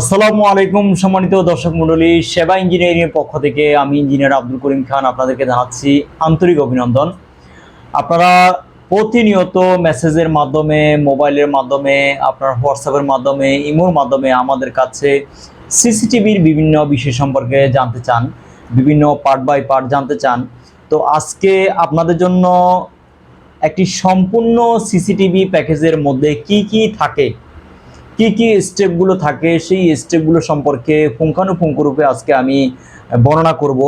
আসসালামু আলাইকুম, সম্মানিত দর্শক মণ্ডলী, সেবা ইঞ্জিনিয়ারিং এর পক্ষ থেকে আমি ইঞ্জিনিয়ার আব্দুল করিম খান আপনাদেরকে জানাচ্ছি আন্তরিক অভিনন্দন। আপনারা প্রতিনিয়ত মেসেজের মাধ্যমে, মোবাইলের মাধ্যমে, আপনার হোয়াটসঅ্যাপের মাধ্যমে, ইমোর মাধ্যমে আমাদের কাছে সিসিটিভির বিভিন্ন বিষয় সম্পর্কে জানতে চান, বিভিন্ন পার্ট বাই পার্ট জানতে চান। তো আজকে আপনাদের জন্য একটি সম্পূর্ণ সিসিটিভি প্যাকেজের মধ্যে কি কি থাকে কি কি স্টেপগুলো থাকে, সেই স্টেপগুলো সম্পর্কে পুঙ্খানুপুঙ্খ রূপে আজকে আমি বর্ণনা করব।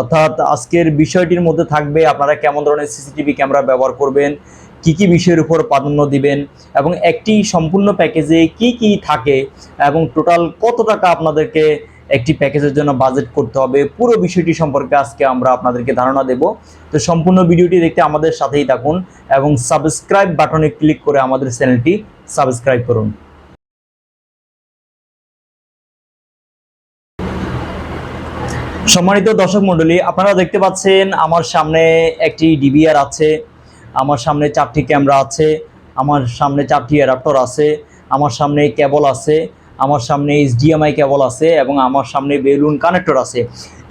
অর্থাৎ আজকের বিষয়টির মধ্যে থাকবে আপনারা কেমন ধরনের সিসিটিভি ক্যামেরা ব্যবহার করবেন, কি কি বিষয়ের উপর প্রাধান্য দিবেন, এবং একটি সম্পূর্ণ প্যাকেজে কি কি থাকে, এবং টোটাল কত টাকা আপনাদেরকে একটি প্যাকেজের জন্য বাজেট করতে হবে, পুরো বিষয়টি সম্পর্কে আজকে আমরা আপনাদেরকে ধারণা দেব। তো সম্পূর্ণ ভিডিওটি দেখতে আমাদের সাথেই থাকুন, এবং সাবস্ক্রাইব বাটনে ক্লিক করে আমাদের চ্যানেলটি সাবস্ক্রাইব করুন। সম্মানিত দর্শক মণ্ডলী, আপনারা দেখতে পাচ্ছেন আমার সামনে একটি ডিবিআর আছে, আমার সামনে চারটি ক্যামেরা আছে, আমার সামনে চারটি অ্যাডাপ্টর আছে, আমার সামনে কেবল আছে, আমার সামনে এইচডিএমআই কেবল আছে এবং আমার সামনে বেলুন কানেক্টর আছে।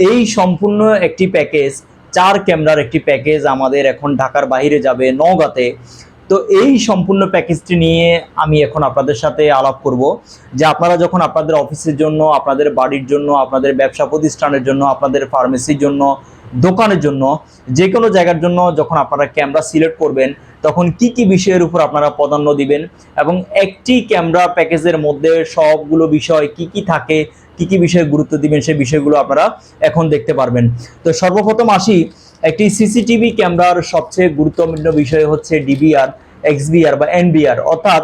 এই সম্পূর্ণ একটি প্যাকেজ চার ক্যামেরার একটি প্যাকেজ আমাদের এখন ঢাকার বাইরে যাবে নওগাঁতে। তো এই সম্পূর্ণ প্যাকেজটি নিয়ে আমি এখন আপনাদের সাথে আলাপ করব যে আপনারা যখন আপনাদের অফিসের জন্য, আপনাদের বাড়ির জন্য, আপনাদের ব্যবসা প্রতিষ্ঠানের জন্য, আপনাদের ফার্মেসির জন্য, দোকানের জন্য, যে কোনো জায়গার জন্য যখন আপনারা ক্যামেরা সিলেক্ট করবেন, তখন কি কি বিষয়ের উপর আপনারা প্রাধান্য দিবেন এবং একটি ক্যামেরা প্যাকেজের মধ্যে সবগুলো বিষয় কি কি থাকে, কি কি বিষয়ে গুরুত্ব দিবেন সেই বিষয়গুলো আপনারা এখন দেখতে পারবেন। তো সর্বপ্রথম আসি একটি সিসিটিভি ক্যামেরার সবচেয়ে গুরুত্বপূর্ণ বিষয় হচ্ছে ডিবিআর, এক্সবিআর বা এনবিআর। অর্থাৎ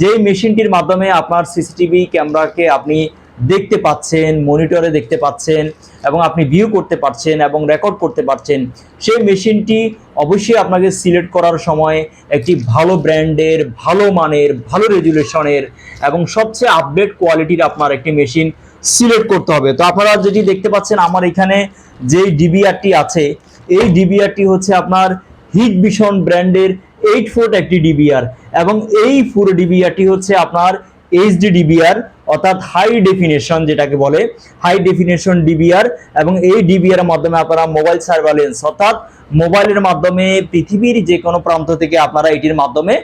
যেই মেশিনটির মাধ্যমে আপনার সিসিটিভি ক্যামেরাকে আপনি দেখতে পাচ্ছেন, মনিটরে দেখতে পাচ্ছেন এবং আপনি ভিউ করতে পারছেন এবং রেকর্ড করতে পারছেন, সেই মেশিনটি অবশ্যই আপনাকে সিলেক্ট করার সময় একটি ভালো ব্র্যান্ডের, ভালো মানের, ভালো রেজুলেশনের এবং সবচেয়ে আপডেট কোয়ালিটির আপনার একটি মেশিন সিলেক্ট করতে হবে। তো আপনারা যেটি দেখতে পাচ্ছেন, আমার এখানে যেই ডিবিআরটি আছে এই ডিবিআরটি হচ্ছে আপনার হিট ভিশন ব্র্যান্ডের এইট ফুট একটি ডিবিআর এবং এই পুরো ডিবিআরটি হচ্ছে আপনার এইচডি ডিবিআর অর্থাৎ হাই ডেফিনেশন যেটাকে বলে, হাই ডেফিনেশন ডিবিআর এবং এই ডিবিআর মাধ্যমে আপনারা মোবাইল সার্ভেলেন্স অর্থাৎ মোবাইলের মাধ্যমে পৃথিবীর যে কোনো প্রান্ত থেকে আপনারা এটির মাধ্যমে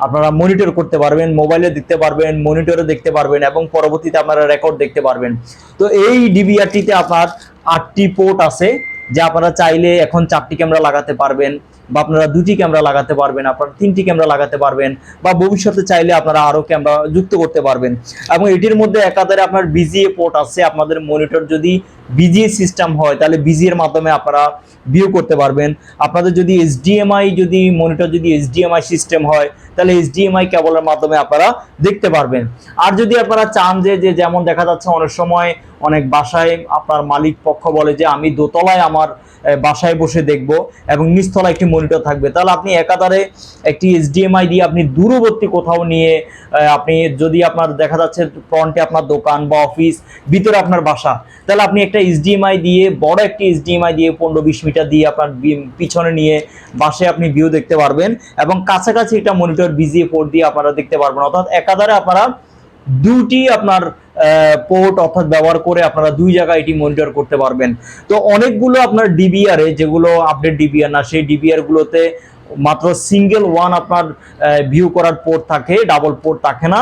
আপনারা মনিটর করতে পারবেন, মোবাইলে দেখতে পারবেন, মনিটরে দেখতে পারবেন এবং পরবর্তীতে আপনারা রেকর্ড দেখতে পারবেন। তো এই ডিবিআরটিতে আপনার আটটি পোর্ট আছে। যে আপনারা চাইলে এখন চাপটিকে আমরা লাগাতে পারবেন। বা আপনারা দুটি ক্যামেরা লাগাতে পারবেন, আপনারা তিনটি ক্যামেরা লাগাতে পারবেন, বা ভবিষ্যতে চাইলে আপনারা আরও ক্যামেরা যুক্ত করতে পারবেন। এবং এটির মধ্যে একাধারে আপনার বিজিএ পোর্ট আছে, আপনাদের মনিটর যদি বিজিএ সিস্টেম হয়, তাহলে বিজি এর মাধ্যমে আপনারা ভিউ করতে পারবেন। আপনাদের যদি এইচডিএমআই যদি মনিটর যদি এইচডিএমআই সিস্টেম হয়, তাহলে এইচডিএমআই কেবলের মাধ্যমে আপনারা দেখতে পারবেন। আর যদি আপনারা চান যে যে যেমন দেখা যাচ্ছে অনেক সময় অনেক বাসায় আপনার মালিক পক্ষ বলে যে, আমি দোতলায় আমার বাসায় বসে দেখব এবং নিচতলায় একটি মনিটর থাকবে। তাহলে আপনি একাধারে একটি এইচডিএমআই দিয়ে আপনি দূরবর্তী কোথাও নিয়ে আপনি যদি আপনার দেখা যাচ্ছে ফ্রন্টে আপনার দোকান বা অফিস, ভিতরে আপনার বাসা, তাহলে আপনি একটা এইচডিএমআই দিয়ে, বড় একটি এইচডিএমআই দিয়ে পনেরো বিশ মিটার দিয়ে আপনার পিছনে নিয়ে বাসায় আপনি ভিউ দেখতে পারবেন এবং কাছাকাছি একটা মনিটর বিজিএ পোর্ট দিয়ে আপনারা দেখতে পারবেন। অর্থাৎ একাধারে আপনারা দুটি আপনার পোর্ট অর্থাৎ ব্যবহার করে আপনারা দুই জায়গায় এটি মনিটর করতে পারবেন। তো অনেকগুলো আপনার ডিবিআর যেগুলো আপডেট ডিবিআর না, সেই ডিবিআর গুলোতে মাত্র সিঙ্গেল ওয়ান আপনার ভিউ করার পোর্ট থাকে ডাবল পোর্ট থাকে না।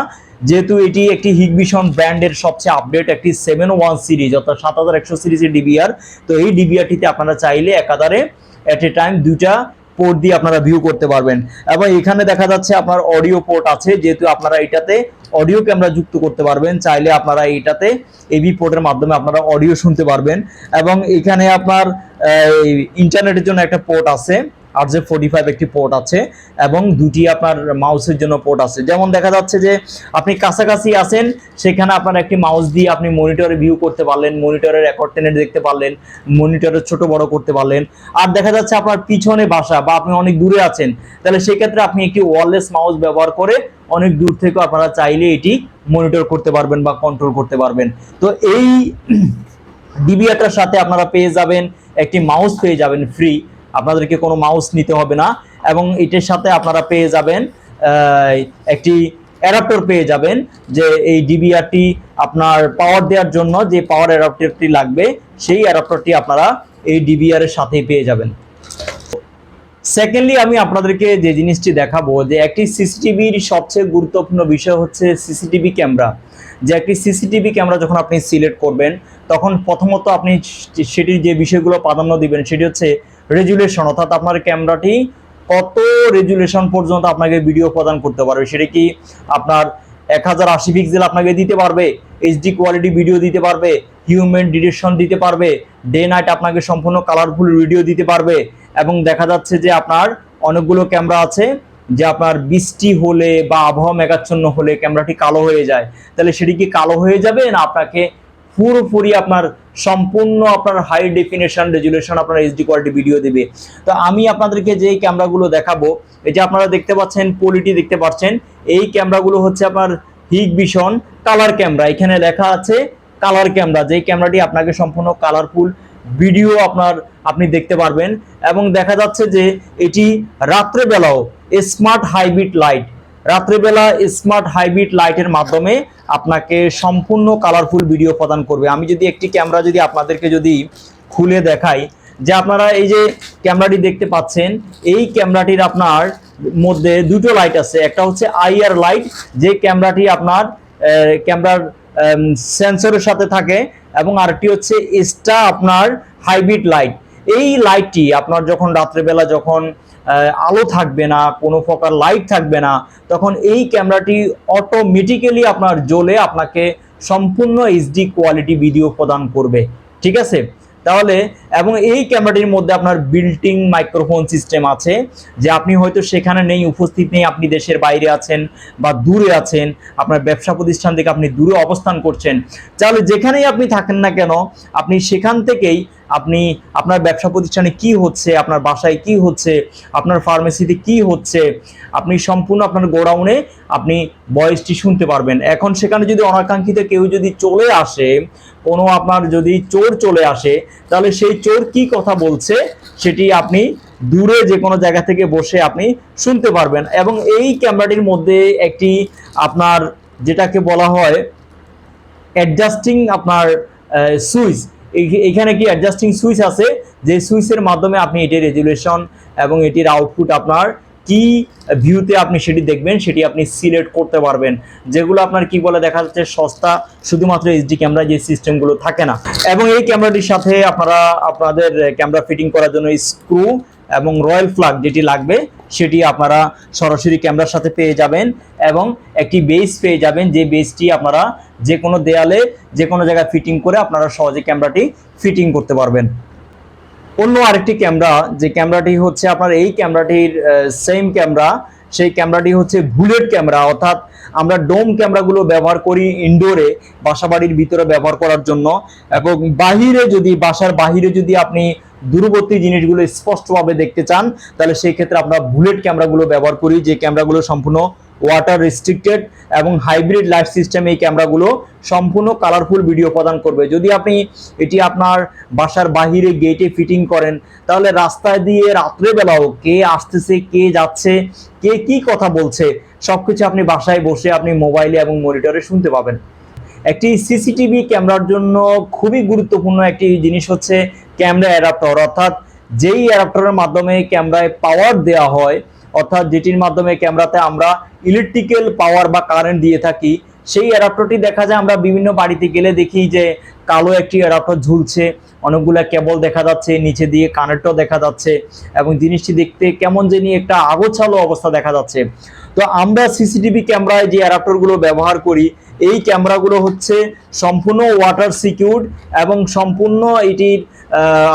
যেহেতু এটি একটি হিগভিশন ব্র্যান্ডের সবচেয়ে আপডেট একটি সেভেন ওয়ান সিরিজ অর্থাৎ সাত হাজার একশো সিরিজের ডিবিআর তো এই ডিবিআরটিতে আপনারা চাইলে একাধারে এট এ টাইম দুইটা পোর্ট দিয়ে আপনারা ভিউ করতে পারবেন। এবং এখানে দেখা যাচ্ছে আপনার অডিও পোর্ট আছে, যেহেতু আপনারা এটাতে অডিও ক্যামেরা যুক্ত করতে পারবেন, চাইলে আপনারা এটাতে এবি পোর্টের মাধ্যমে আপনারা অডিও শুনতে পারবেন। এবং এখানে আপনার ইন্টারনেটের জন্য একটা পোর্ট আছে। আর যে ফোর্টি ফাইভ একটি পোর্ট আছে এবং দুটি আপনার মাউসের জন্য পোর্ট আছে। যেমন দেখা যাচ্ছে যে আপনি কাছাকাছি আছেন, সেখানে আপনার একটি মাউস দিয়ে আপনি মনিটরে ভিউ করতে পারলেন মনিটরে রেকর্ড টেনে দেখতে পারলেন মনিটরে ছোট বড় করতে পারলেন। আর দেখা যাচ্ছে আপনার পিছনে বাসা বা আপনি অনেক দূরে আছেন, তাহলে সেক্ষেত্রে আপনি একটি ওয়ারলেস মাউস ব্যবহার করে অনেক দূর থেকে আপনারা চাইলে এটি মনিটর করতে পারবেন বা কন্ট্রোল করতে পারবেন। তো এই ডিবিআটার সাথে আপনারা পেয়ে যাবেন, একটি মাউস পেয়ে যাবেন ফ্রি আপনাদেরকে কোনো মাউস নিতে হবে না এবং এটার সাথে আপনারা পেয়ে যাবেন একটি অ্যাডাপ্টর পেয়ে যাবেন যে এই ডিবিআরটি আপনার পাওয়ার দেওয়ার জন্য যে পাওয়ার অ্যাডাপ্টারটি লাগবে, সেই অ্যাডাপ্টরটি আপনারা এই ডিবিআর এর সাথেই পেয়ে যাবেন। সেকেন্ডলি আমি আপনাদেরকে যে জিনিসটি দেখাবো যে একটি সিসিটিভির সবচেয়ে গুরুত্বপূর্ণ বিষয় হচ্ছে সিসিটিভি ক্যামেরা যে একটি সিসিটিভি ক্যামেরা যখন আপনি সিলেক্ট করবেন, তখন প্রথমত আপনি সেটির যে বিষয়গুলো প্রাধান্য দিবেন, সেটি হচ্ছে রেজুলেশন, অর্থাৎ আপনার ক্যামেরাটি কত রেজুলেশন পর্যন্ত আপনাকে ভিডিও প্রদান করতে পারবে? সেটা কি আপনার এক হাজার আশি পিক্সেল আপনাকে দিতে পারবে? এইচডি কোয়ালিটি ভিডিও দিতে পারবে? হিউম্যান ডিরেকশন দিতে পারবে? ডে নাইট আপনাকে সম্পূর্ণ কালারফুল ভিডিও দিতে পারবে? এবং দেখা যাচ্ছে যে আপনার অনেকগুলো ক্যামেরা আছে, যে আপনার বৃষ্টি হলে বা আবহাওয়া মেঘাচ্ছন্ন হলে ক্যামেরাটি কালো হয়ে যায়। তাহলে সেটি কি কালো হয়ে যাবে না আপনাকে পুরোপুরি আপনার সম্পূর্ণ আপনার হাই ডেফিনেশন রেজুলেশন আপনার এইচডি কোয়ালিটি ভিডিও দেবে। তো আমি আপনাদেরকে যে ক্যামেরাগুলো দেখাবো, এই যে আপনারা দেখতে পাচ্ছেন পোলিটি দেখতে পাচ্ছেন, এই ক্যামেরাগুলো হচ্ছে আপনার হিগ ভিশন কালার ক্যামেরা এখানে লেখা আছে কালার ক্যামেরা যেই ক্যামেরাটি আপনাকে সম্পূর্ণ কালারফুল ভিডিও আপনার, আপনি দেখতে পারবেন। এবং দেখা যাচ্ছে যে এটি রাত্রেবেলাও স্মার্ট হাইব্রিড লাইট রাত্রেবেলা স্মার্ট হাইব্রিড লাইটের মাধ্যমে আপনাকে সম্পূর্ণ কালারফুল ভিডিও প্রদান করবে। আমি যদি একটি ক্যামেরা যদি আপনাদেরকে যদি খুলে দেখাই, যে আপনারা এই যে ক্যামেরাটি দেখতে পাচ্ছেন, এই ক্যামেরাটির আপনার মধ্যে দুটো লাইট আছে। একটা হচ্ছে আইআর লাইট যে ক্যামেরাটি আপনার ক্যামেরার সেন্সরের সাথে থাকে, এবং আরেকটি হচ্ছে এক্সট্রা আপনার হাইব্রিড লাইট এই লাইটটি আপনার যখন রাত্রেবেলা যখন আলো থাকবে না, কোনো প্রকার লাইট থাকবে না, তখন এই ক্যামেরাটি অটোমেটিক্যালি আপনার জ্বলে আপনাকে সম্পূর্ণ এইচডি কোয়ালিটি ভিডিও প্রদান করবে, ঠিক আছে? তাহলে, এবং এই ক্যামেরাটির মধ্যে আপনার বিল্টিং মাইক্রোফোন সিস্টেম আছে, যে আপনি হয়তো সেখানে নেই, উপস্থিত নেই, আপনি দেশের বাইরে আছেন বা দূরে আছেন, আপনার ব্যবসা প্রতিষ্ঠান থেকে আপনি দূরে অবস্থান করছেন। তাহলে যেখানেই আপনি থাকেন না কেন, আপনি সেখান থেকেই আপনি আপনার ব্যবসা প্রতিষ্ঠানে কি হচ্ছে, আপনার বাসায় কি হচ্ছে, আপনার ফার্মেসিতে কি হচ্ছে, আপনি সম্পূর্ণ আপনার গোডাউনে আপনি ভয়েসটি শুনতে পারবেন। এখন সেখানে যদি অনাকাঙ্ক্ষিত কেউ যদি চলে আসে, কোনো আপনার যদি চোর চলে আসে, তাহলে সেই চোর কি কথা বলছে সেটি আপনি দূরে যে কোনো জায়গা থেকে বসে আপনি শুনতে পারবেন। এবং এই ক্যামেরাটির মধ্যে একটি আপনার যেটাকে বলা হয় অ্যাডজাস্টিং আপনার সুইচ এখানে কি অ্যাডজাস্টিং সুইচ আছে? যে সুইচের মাধ্যমে আপনি এটির রেজুলেশন এবং এটির আউটপুট আপনার কি ভিউতে আপনি সেটি দেখবেন, সেটি আপনি সিলেক্ট করতে পারবেন। যেগুলো আপনার কি বলে, দেখা যাচ্ছে সস্তা, শুধুমাত্র এইচডি ক্যামেরা যে সিস্টেমগুলো থাকে না। এবং এই ক্যামেরাটির সাথে আপনারা আপনাদের ক্যামেরা ফিটিং করার জন্য স্ক্রু এবং রয়্যাল ফ্লাগ যেটি লাগবে, সেটি আপনারা সরাসরি ক্যামেরার সাথে পেয়ে যাবেন এবং একটি বেস পেয়ে যাবেন। যে বেসটি আপনারা যে কোনো দেয়ালে, যে কোনো জায়গায় ফিটিং করে আপনারা সহজে ক্যামেরাটি ফিটিং করতে পারবেন। অন্য আরেকটি ক্যামেরা, যে ক্যামেরাটি হচ্ছে আপনার এই ক্যামেরাটির সেম ক্যামেরা, সেই ক্যামেরাটি হচ্ছে বুলেট ক্যামেরা। অর্থাৎ আমরা ডোম ক্যামেরাগুলো ব্যবহার করি ইনডোরে বাসাবাড়ির ভিতরে ব্যবহার করার জন্য। এবং বাহিরে যদি, বাসার বাহিরে যদি আপনি দূরবর্তী জিনিসগুলো স্পষ্টভাবে দেখতে চান, তাহলে সেই ক্ষেত্রে আমরা বুলেট ক্যামেরাগুলো ব্যবহার করি, যে ক্যামেরাগুলো সম্পূর্ণ ওয়াটার রেস্ট্রিক্টেড এবং হাইব্রিড লাইট সিস্টেম এই ক্যামেরাগুলো সম্পূর্ণ কালারফুল ভিডিও প্রদান করবে। যদি আপনি এটি আপনার বাসার বাহিরে গেটে ফিটিং করেন, তাহলে রাস্তায় দিয়ে রাত্রেবেলাও কে আসতেছে, কে যাচ্ছে, কে কি কথা বলছে, সবকিছু আপনি বাসায় বসে আপনি মোবাইলে এবং মনিটরে শুনতে পাবেন। একটি সিসিটিভি ক্যামেরার জন্য খুবই গুরুত্বপূর্ণ একটি জিনিস হচ্ছে ক্যামেরা অ্যাডাপ্টার। অর্থাৎ যেই অ্যাডাপ্টারের মাধ্যমে ক্যামেরায় পাওয়ার দেওয়া হয়, অর্থাৎ যেটির মাধ্যমে ক্যামেরাতে আমরা ইলেকট্রিক্যাল পাওয়ার বা কারেন্ট দিয়ে থাকি, সেই অ্যাডাপ্টারটি দেখা যায়। আমরা বিভিন্ন বাড়িতে গেলে দেখি যে কালো একটি অ্যাডাপ্টার ঝুলছে, অনেকগুলো কেবল দেখা যাচ্ছে, নিচে দিয়ে কানেক্টর দেখা যাচ্ছে এবং জিনিসটি দেখতে কেমন জানি একটা আগোছালো অবস্থা দেখা যাচ্ছে। তো আমরা সিসিটিভি ক্যামেরায় যে অ্যাডাপ্টারগুলো ব্যবহার করি এই ক্যামেরাগুলো হচ্ছে সম্পূর্ণ ওয়াটার সিকিউর এবং সম্পূর্ণ এটির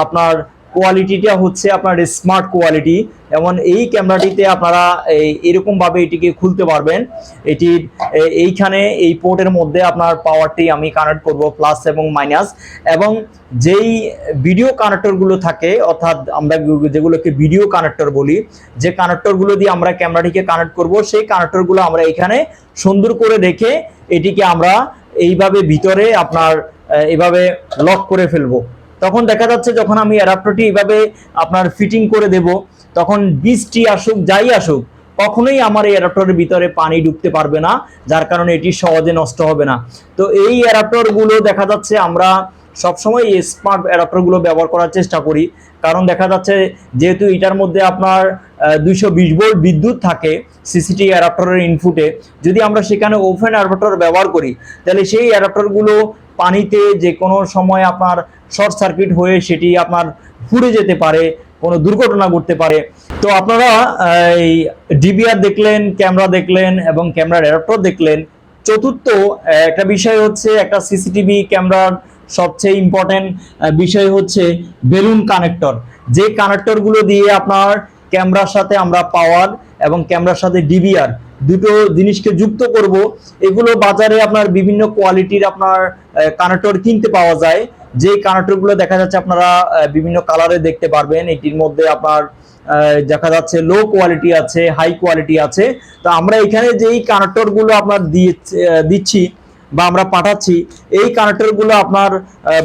আপনার কোয়ালিটিটা হচ্ছে আপনার স্মার্ট কোয়ালিটি যেমন এই ক্যামেরাটিতে আপনারা এই- এরকমভাবে এটিকে খুলতে পারবেন। এটির এইখানে এই পোর্টের মধ্যে আপনার পাওয়ারটি আমি কানেক্ট করব প্লাস এবং মাইনাস এবং যেই ভিডিও কানেক্টরগুলো থাকে, অর্থাৎ আমরা যেগুলোকে ভিডিও কানেক্টর বলি, যে কানেক্টরগুলো দিয়ে আমরা ক্যামেরাটিকে কানেক্ট করব, সেই কানেক্টরগুলো আমরা এখানে সুন্দর করে রেখে এটিকে আমরা এইভাবে ভিতরে আপনার এভাবে লক করে ফেলব। তখন দেখা যাচ্ছে যখন আমি অ্যাডাপ্টারটি এভাবে আপনার ফিটিং করে দেব, তখন বৃষ্টি আসুক, যাই আসুক, কখনোই আমার এই অ্যাডাপ্টারের ভিতরে পানি ঢুকতে পারবে না, যার কারণে এটি সহজে নষ্ট হবে না। তো এই অ্যাডাপ্টারগুলো দেখা যাচ্ছে আমরা সবসময় এই স্মার্ট অ্যাডাপ্টারগুলো ব্যবহার করার চেষ্টা করি। কারণ দেখা যাচ্ছে যেহেতু এটার মধ্যে আপনার দুইশো বিশ ভোল্ট বিদ্যুৎ থাকে সিসিটি অ্যাডাপ্টারের ইনপুটে, যদি আমরা সেখানে ওপেন অ্যাডাপ্টার ব্যবহার করি, তাহলে সেই অ্যাডাপ্টারগুলো পানিতে যে কোনো সময় আপনার শর্ট সার্কিট হয়ে সেটি আপনার পুড়ে যেতে পারে, কোনো দুর্ঘটনা ঘটতে পারে। তো আপনারা এই ডিবিআর দেখলেন, ক্যামেরা দেখলেন এবং ক্যামেরার অ্যাডাপ্টার দেখলেন। চতুর্থ একটা বিষয় হচ্ছে একটা সিসিটিভি ক্যামেরার সবচেয়ে ইম্পর্টেন্ট বিষয় হচ্ছে বেলুন কানেক্টর। যে কানেক্টরগুলো দিয়ে আপনার ক্যামেরার সাথে আমরা পাওয়ার এবং ক্যামেরার সাথে ডিবিআর দুটো জিনিসকে যুক্ত করব। এগুলো বাজারে আপনার বিভিন্ন কোয়ালিটির আপনার কানেক্টর কিনতে পাওয়া যায়। যে কানেক্টরগুলো দেখা যাচ্ছে আপনারা বিভিন্ন কালারে দেখতে পারবেন, এটির মধ্যে আপনার দেখা যাচ্ছে লো কোয়ালিটি আছে হাই কোয়ালিটি আছে। তো আমরা এখানে যেই কানেক্টরগুলো আপনার দিচ্ছি বা আমরা পাঠাচ্ছি, এই কানেক্টরগুলো আপনার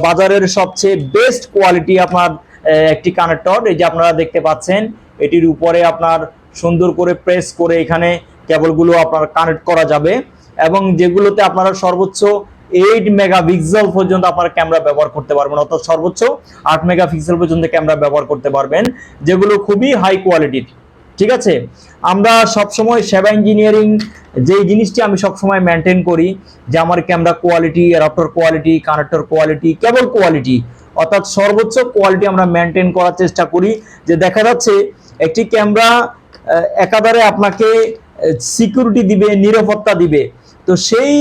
বাজারের সবচেয়ে বেস্ট কোয়ালিটি আপনার একটি কানেক্টর এই যে আপনারা দেখতে পাচ্ছেন, এটির উপরে আপনার সুন্দর করে প্রেস করে এখানে কেবলগুলো আপনার কানেক্ট করা যাবে। এবং যেগুলোতে আপনারা সর্বোচ্চ এইট মেগাপিক্সেল পর্যন্ত আপনার ক্যামেরা ব্যবহার করতে পারবেন, অর্থাৎ সর্বোচ্চ আট মেগাপিক্সেল পর্যন্ত ক্যামেরা ব্যবহার করতে পারবেন, যেগুলো খুবই হাই কোয়ালিটির ঠিক আছে? আমরা সবসময় সেবা ইঞ্জিনিয়ারিং যেই জিনিসটি আমি সবসময় মেনটেন করি, যে আমার camera quality adapter quality connector quality cable quality অর্থাৎ সর্বোচ্চ কোয়ালিটি আমরা মেনটেন করার চেষ্টা করি, যে দেখা যাচ্ছে একটি ক্যামেরা একাধারে আপনাকে সিকিউরিটি দিবে, নিরাপত্তা দিবে। তো সেই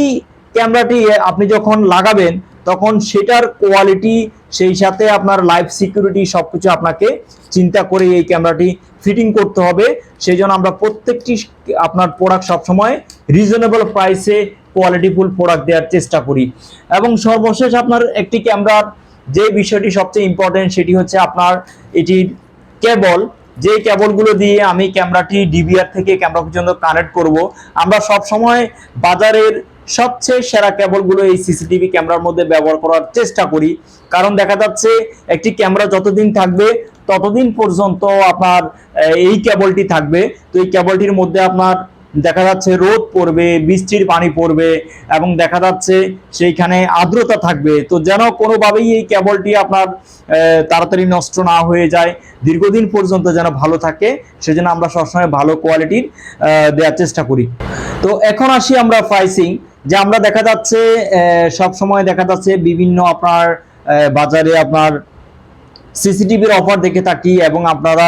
ক্যামেরাটি আপনি যখন লাগাবেন, তখন সেটার কোয়ালিটি সেই সাথে আপনার লাইফ সিকিউরিটি সবকিছু আপনাকে চিন্তা করে এই ক্যামেরাটি ফিটিং করতে হবে। সেই জন্য আমরা প্রত্যেকটি আপনার প্রোডাক্ট সবসময় রিজনেবল প্রাইসে কোয়ালিটিফুল প্রোডাক্ট দেওয়ার চেষ্টা করি। এবং সর্বশেষ আপনার একটি ক্যামেরার যে বিষয়টি সবচেয়ে ইম্পর্টেন্ট সেটি হচ্ছে আপনার এটির কেবল যে কেবলগুলো দিয়ে আমি ক্যামেরাটি ডিবিআর থেকে ক্যামেরা পর্যন্ত কানেক্ট করব, আমরা সব সময় বাজারের সবচেয়ে সেরা কেবলগুলো এই সিসিটিভি ক্যামেরার মধ্যে ব্যবহার করার চেষ্টা করি। কারণ দেখা যাচ্ছে একটি ক্যামেরা যতদিন থাকবে, ততদিন পর্যন্ত আপনার এই কেবলটি থাকবে। তো এই কেবলটির মধ্যে আপনার দেখা যাচ্ছে রোদ পড়বে, বৃষ্টির পানি পড়বে এবং দেখা যাচ্ছে সেইখানে আর্দ্রতা থাকবে। তো যেন কোনোভাবেই এই কেবলটি আপনার তাড়াতাড়ি নষ্ট না হয়ে যায়, দীর্ঘদিন পর্যন্ত যেন ভালো থাকে, সেজন্য আমরা সবসময় ভালো কোয়ালিটির দেওয়ার চেষ্টা করি। তো এখন আসি আমরা প্রাইসিং যে আমরা দেখা যাচ্ছে সব সময় দেখা যাচ্ছে বিভিন্ন আপনার বাজারে আপনার সিসিটিভির অফার দেখে থাকি এবং আপনারা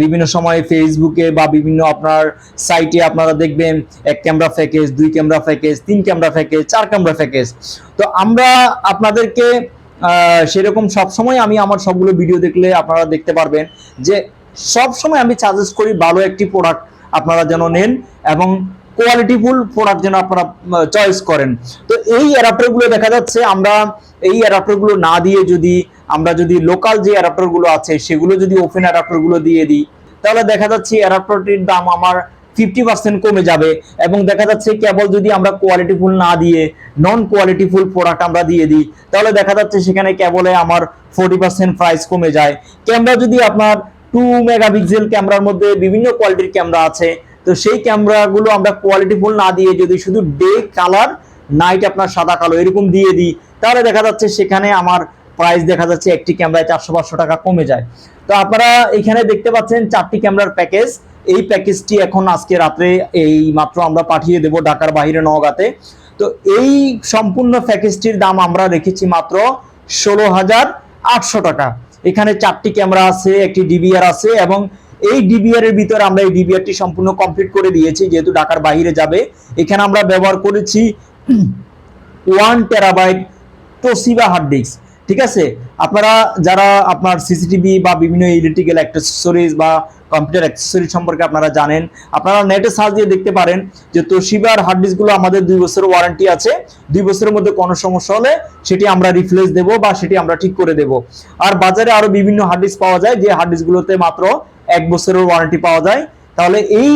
বিভিন্ন সময় ফেসবুকে বা বিভিন্ন আপনার সাইটে আপনারা দেখবেন এক ক্যামেরা প্যাকেজ, দুই ক্যামেরা প্যাকেজ, তিন ক্যামেরা প্যাকেজ, চার ক্যামেরা প্যাকেজ। তো আমরা আপনাদেরকে সেরকম সবসময় আমি আমার সবগুলো ভিডিও দেখলে আপনারা দেখতে পারবেন যে সব সময় আমি সাজেস্ট করি ভালো একটি প্রোডাক্ট আপনারা যেন নেন এবং কোয়ালিটিফুল প্রোডাক্ট যেন আপনারা চয়েস করেন। তো এই অ্যাডাপ্টারগুলো দেখা যাচ্ছে, আমরা এই অ্যাডাপ্টারগুলো না দিয়ে যদি, আমরা যদি লোকাল যে অ্যাডাপ্টারগুলো আছে, সেগুলো যদি ওপেন অ্যাডাপ্টারগুলো দিয়ে দিই, তাহলে দেখা যাচ্ছে অ্যাডাপ্টারটির দাম আমার ফিফটি পার্সেন্ট কমে যাবে এবং দেখা যাচ্ছে কেবল যদি আমরা কোয়ালিটিফুল না দিয়ে নন কোয়ালিটিফুল প্রোডাক্ট আমরা দিয়ে দিই, তাহলে দেখা যাচ্ছে সেখানে কেবলে আমার ফোর্টি পার্সেন্ট প্রাইস কমে যায়। ক্যামেরা যদি আপনার টু মেগাপিক্সেল ক্যামেরার মধ্যে বিভিন্ন কোয়ালিটির ক্যামেরা আছে তো সেই ক্যামেরাগুলো আমরা কোয়ালিটিফুল না দিয়ে যদি শুধু ডে কালার নাইট আপনার সাদা, কালো এরকম দিয়ে দিই, তাহলে দেখা যাচ্ছে সেখানে আমার প্রাইস দেখা যাচ্ছে একটি ক্যামেরায় চারশো, পাঁচশো টাকা কমে যায়। তো আপনারা এখানে দেখতে পাচ্ছেন চারটি ক্যামেরার প্যাকেজ এই প্যাকেজটি এখন আজকে রাত্রে এই মাত্র আমরা পাঠিয়ে দেব ঢাকার বাইরে নওগাঁতে। তো এই সম্পূর্ণ প্যাকেজটির দাম আমরা রেখেছি মাত্র ষোলো হাজার আটশো টাকা। এখানে চারটি ক্যামেরা আছে, একটি ডিবিআর আছে এবং এই ডিবিআর এর ভিতরে আমরা এই ডিবিআরটি সম্পূর্ণ কমপ্লিট করে দিয়েছি, যেহেতু ঢাকার বাইরে যাবে। এখানে আমরা ব্যবহার করেছি one terabyte Toshiba hard disk ঠিক আছে? আপনারা যারা আপনার সিসিটিভি বা বিভিন্ন ইলেকট্রিক্যাল অ্যাক্সেসরিজ বা কম্পিউটার অ্যাক্সেসরিজ সম্পর্কে আপনারা জানেন, আপনারা নেটে সার্চ দিয়ে দেখতে পারেন যে তোশিবার হার্ড ডিস্কগুলো আমাদের দুই বছরের ওয়ারেন্টি আছে। দুই বছরের মধ্যে কোনো সমস্যা হলে সেটি আমরা রিপ্লেস দেব বা সেটি আমরা ঠিক করে দেব। আর বাজারে আরও বিভিন্ন হার্ড ডিস্ক পাওয়া যায়, যে হার্ড ডিস্কগুলোতে মাত্র এক বছরের ওয়ারেন্টি পাওয়া যায়। তাহলে এই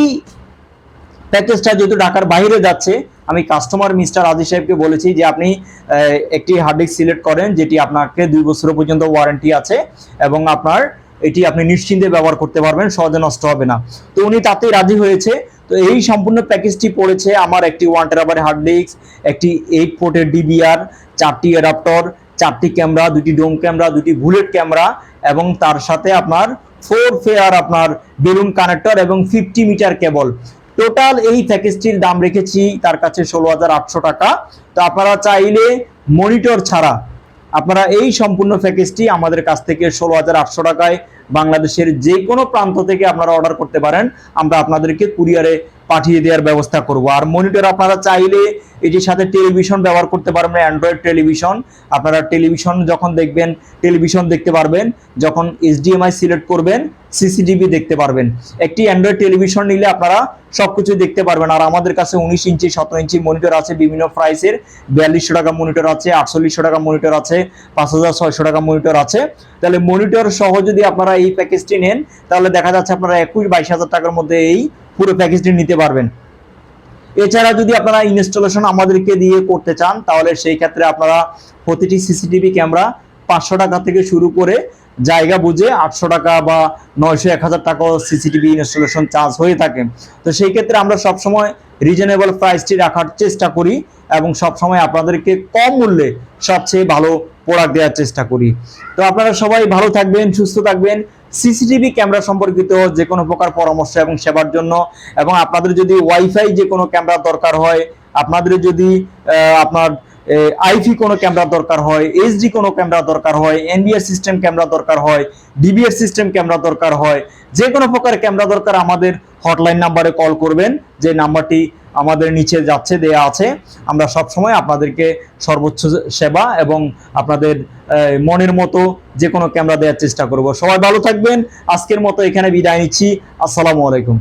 প্যাকেজটা যেহেতু ঢাকার বাইরে যাচ্ছে, আমি কাস্টমার মিস্টার আজি সাহেবকে বলেছি যে আপনি একটি হার্ড ডিস্ক সিলেক্ট করেন, যেটি আপনাকে দুই বছর পর্যন্ত ওয়ারেন্টি আছে এবং আপনার এটি আপনি নিশ্চিন্তে ব্যবহার করতে পারবেন, সহজে নষ্ট হবে না। তো উনি তাতেই রাজি হয়েছে। তো এই সম্পূর্ণ প্যাকেজটি পড়েছে আমার একটি ওয়ান টেরাবার হার্ড ডিস্ক একটি এইট ফোর্টের ডিবিআর চারটি অ্যাডাপ্টর চারটি ক্যামেরা দুটি ডোম ক্যামেরা দুটি বুলেট ক্যামেরা এবং তার সাথে আপনার ফোর ফেয়ার আপনার বেলুন কানেক্টর এবং ফিফটি মিটার কেবল টোটাল এই প্যাকেজটির দাম রেখেছি, তার কাছে ষোলো হাজার আটশো টাকা। তো আপনারা চাইলে মনিটর ছাড়া আপনারা এই সম্পূর্ণ প্যাকেজটি আমাদের কাছ থেকে ষোলো হাজার আটশো টাকায় বাংলাদেশের যে কোনো প্রান্ত থেকে আপনারা অর্ডার করতে পারেন। আমরা আপনাদেরকে কুরিয়ারে পাঠিয়ে দেওয়ার ব্যবস্থা করব। আর মনিটর আপনারা চাইলে এটির সাথে টেলিভিশন ব্যবহার করতে পারবেন অ্যান্ড্রয়েড টেলিভিশন আপনারা টেলিভিশন যখন দেখবেন টেলিভিশন দেখতে পারবেন, যখন এইচডিএমআই সিলেক্ট করবেন সিসিটিভি দেখতে পারবেন। একটি অ্যান্ড্রয়েড টেলিভিশন নিলে আপনারা সব সবকিছু দেখতে পারবেন। আর আমাদের কাছে উনিশ ইঞ্চি, সতেরো ইঞ্চি মনিটর আছে, বিভিন্ন প্রাইসের বিয়াল্লিশশো টাকা মনিটর আছে, আটচল্লিশশো টাকা মনিটর আছে, পাঁচ হাজার ছয়শো টাকা মনিটর আছে। তাহলে মনিটর সহ যদি আপনারা এই প্যাকেজটি নেন, তাহলে দেখা যাচ্ছে আপনারা একুশ বাইশ হাজার টাকার মধ্যে এই পুরো প্যাকেজটি নিতে পারবেন। এছাড়া যদি আপনারা ইনস্টলেশন আমাদেরকে দিয়ে করতে চান, তাহলে সেই ক্ষেত্রে আপনারা প্রতিটি সিসিটিভি ক্যামেরা পাঁচশো টাকা থেকে শুরু করে জায়গা বুঝে আটশো টাকা বা নয়শো, এক হাজার টাকা সিসিটিভি ইনস্টলেশন চার্জ হয়ে থাকে। তো সেই ক্ষেত্রে আমরা সবসময় রিজনেবল প্রাইসটি রাখার চেষ্টা করি এবং সবসময় আপনাদেরকে কম মূল্যে সবচেয়ে ভালো প্রোডাক্ট দেওয়ার চেষ্টা করি। তো আপনারা সবাই ভালো থাকবেন, সুস্থ থাকবেন। সিসিটিভি ক্যামেরা সম্পর্কিত যে কোনো প্রকার পরামর্শ এবং সেবার জন্য এবং আপনাদের যদি ওয়াইফাই যে কোনো ক্যামেরা দরকার হয়, আপনাদের যদি আপনার আইফি কোনো ক্যামেরা দরকার হয় এইচডি কোনো ক্যামেরা দরকার হয় এনবিআর সিস্টেম ক্যামেরা দরকার হয় ডিবিআর সিস্টেম ক্যামেরা দরকার হয়, যে কোনো প্রকার ক্যামেরা দরকার আমাদের হটলাইন নাম্বারে কল করবেন, যে নাম্বারটি আমাদের নিচে যাচ্ছে, দেয়া আছে। আমরা সব সময় আপনাদেরকে সর্বোচ্চ সেবা এবং আপনাদের মনের মতো যে কোনো ক্যামেরা দেওয়ার চেষ্টা করব। সবাই ভালো থাকবেন, আজকের মতো এখানে বিদায় নিচ্ছি, আসসালামু আলাইকুম।